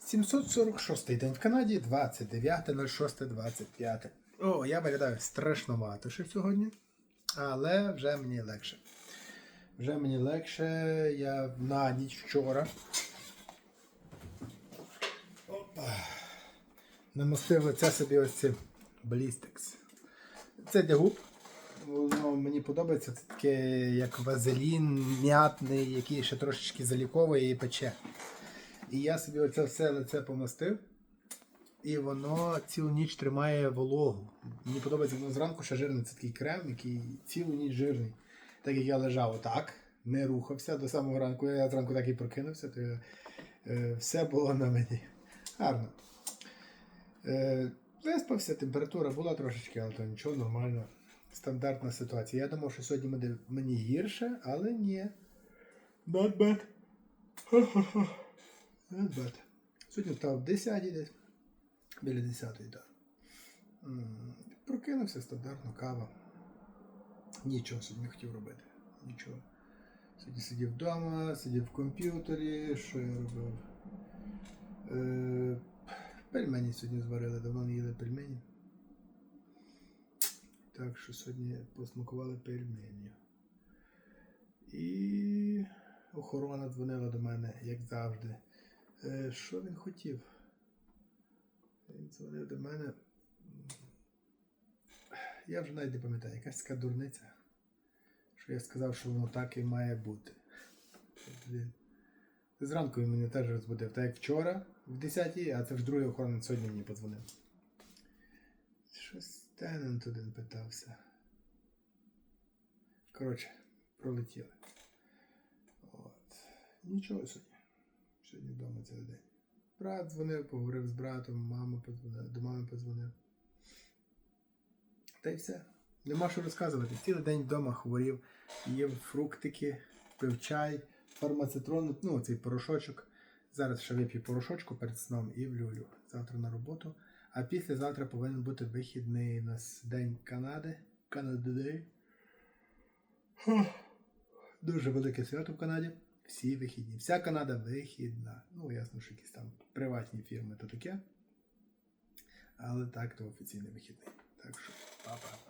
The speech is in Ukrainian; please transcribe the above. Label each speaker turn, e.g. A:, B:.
A: 746 день в Канаді, 29.06.25. О, я виглядаю страшновато ще сьогодні, але вже мені легше. Вже мені легше, я на ніч вчора. Опа. Намастив лице собі ось цим Ballistics. Це для губ. Воно мені подобається. Це таке як вазелін м'ятний, який ще трошечки заліковує і пече. І я собі оце все лице помастив. І воно цілу ніч тримає вологу. Мені подобається воно зранку ще жирний. Це такий крем, який цілу ніч жирний. Так як я лежав отак, не рухався до самого ранку. Я зранку так і прокинувся, то я, е, все було на мені. Гарно. Е, виспався, температура була трошечки, але то нічого, нормально. Стандартна ситуація. Я думав, що сьогодні буде мені гірше, але ні. Not bad. Not. Сьогодні встав 10 десь. Біля 10 так. Прокинувся стандартно, кава. Нічого сьогодні не хотів робити. Нічого. Сьогодні сидів вдома, сидів в комп'ютері, що я робив. Е, пельмені сьогодні зварили, давно не їли пельмені. Так що сьогодні посмакували пельмені. І охорона дзвонила до мене, як завжди. Е, що він хотів? Він дзвонив до мене. Я вже навіть не пам'ятаю, якась така дурниця. Що я сказав, що воно так і має бути. Зранку він мене теж розбудив. Так як вчора, в 10-й, а це ж другий охоронець сьогодні мені подзвонив. Щось Теннант один питався. Коротше, пролетіли. От. Нічого сьогодні. Сьогодні вдома цілий день. Брат дзвонив, поговорив з братом, мама подзвонила, до мами подзвонив. Та й все. Нема що розказувати. Цілий день вдома хворів, їв фруктики, пив чай, фармацетрон, ну цей порошочок. Зараз ще вип'ю порошочку перед сном і в люлю. Завтра на роботу. А післязавтра повинен бути вихідний у нас День Канади. Day. Дуже велике свято в Канаді. Всі вихідні. Вся Канада вихідна. Ну, ясно, що якісь там приватні фірми то таке. Але так, то офіційний вихідний. Так що, па-па.